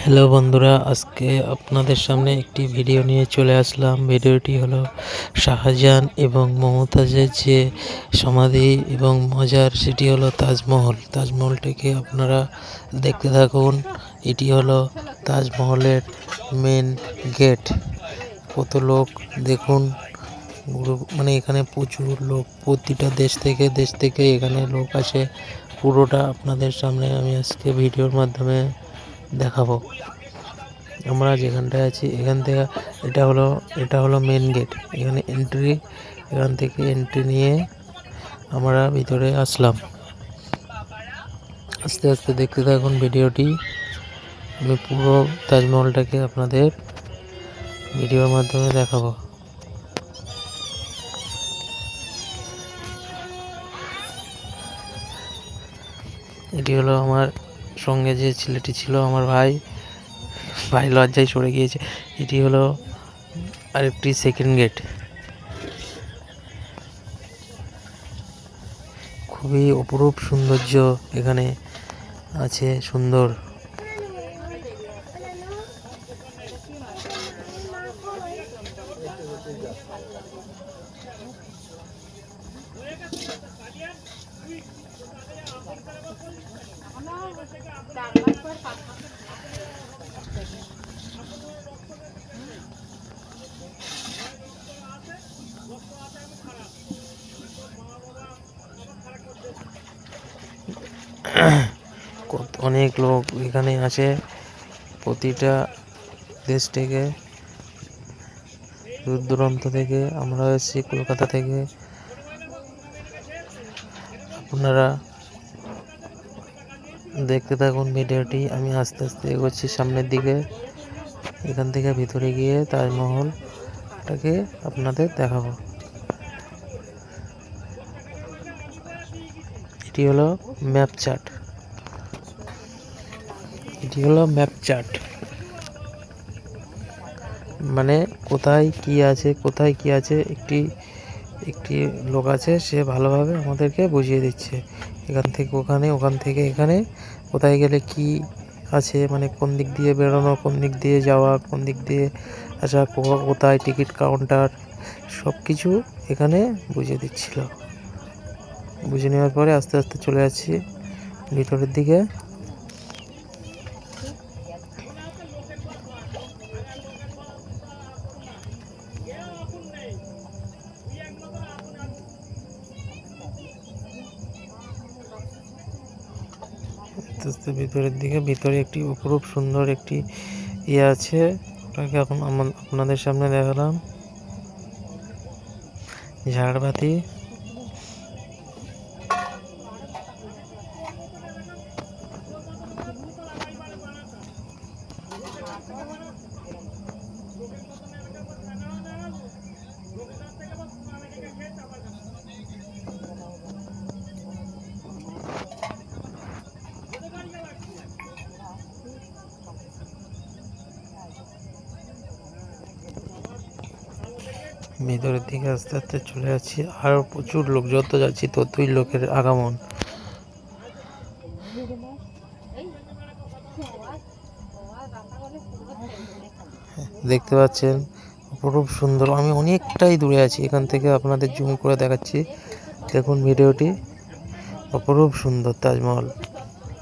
Hello বন্ধুরা, আজকে আপনাদের সামনে একটি ভিডিও নিয়ে চলে আসলাম। ভিডিওটি হলো শাহজাহান এবং মমতাজের যে সমাধি এবং মজার সেটি হলো তাজমহল। তাজমহলটিকে আপনারা দেখতে থাকুন। এটি হলো তাজমহলের মেন গেট কত লোক, দেখুন। মানে এখানে প্রচুর লোক। প্রতিটা দেশ থেকে দেশ থেকে এখানে লোক আসে। পুরোটা আপনাদের সামনে আমি আজকে ভিডিওর মাধ্যমে দেখাবো। আমরা যেখানটায় আছি, এখান থেকে এটা হলো এটা হলো মেন গেট এখানে এন্ট্রি এখান থেকে এন্ট্রি নিয়ে আমরা ভিতরে আসলাম। আস্তে আস্তে দেখতে থাকুন ভিডিওটি। আমি পুরো তাজমহলটাকে আপনাদের ভিডিওর মাধ্যমে দেখাবো। এটি হলো আমার সঙ্গে যে ছেলেটি ছিল আমার ভাই ভাই লজ্জায় সরে গিয়েছে। এটি হলো আরেকটি সেকেন্ড গেট খুবই অপরূপ সৌন্দর্য এখানে আছে, সুন্দর। অনেক লোক এখানে আছে প্রতিটা দেশ থেকে, দূর দূরান্ত থেকে, আমরা এসেছি কলকাতা থেকে। আপনারা দেখতে থাকুন ভিডিওটি। আমি আস্তে আস্তে এগোচ্ছি সামনের দিকে। এখান থেকে ভিতরে গিয়ে তাজমহলটাকে আপনাদের দেখাবো। এটি হলো ম্যাপ চার্ট। এটি হলো ম্যাপ চার্ট। মানে কোথায় কি আছে, কোথায় কি আছে, একটি একটি লোক আছে, সে ভালোভাবে আমাদেরকে বুঝিয়ে দিচ্ছে। এখান থেকে ওখানে, ওখান থেকে এখানে। কোথায় গেলে কি আছে মানে কোন দিক দিয়ে বেরোনো, কোন দিক দিয়ে যাওয়া, কোন দিক দিয়ে আসা কোথায় টিকিট, কাউন্টার সব কিছু এখানে বুঝে দিচ্ছিল। বুঝে নেওয়ার পরে আস্তে আস্তে চলে যাচ্ছি ভিতরের দিকে। আস্তে আস্তে ভিতরের দিকে, ভিতরে একটি অপরূপ সুন্দর একটি ইয়ে আছে। ওটাকে এখন আপনাদের সামনে দেখালাম। ঝাড়বাতি। ভিতরের দিকে আস্তে আস্তে চলে যাচ্ছি। আরও প্রচুর লোক, যত যাচ্ছি ততই লোকের আগমন। দেখতে পাচ্ছেন অপরূপ সুন্দর। আমি অনেকটাই দূরে আছি, এখান থেকে আপনাদের জুম করে দেখাচ্ছি। দেখুন ভিডিওটি, অপরূপ সুন্দর তাজমহল।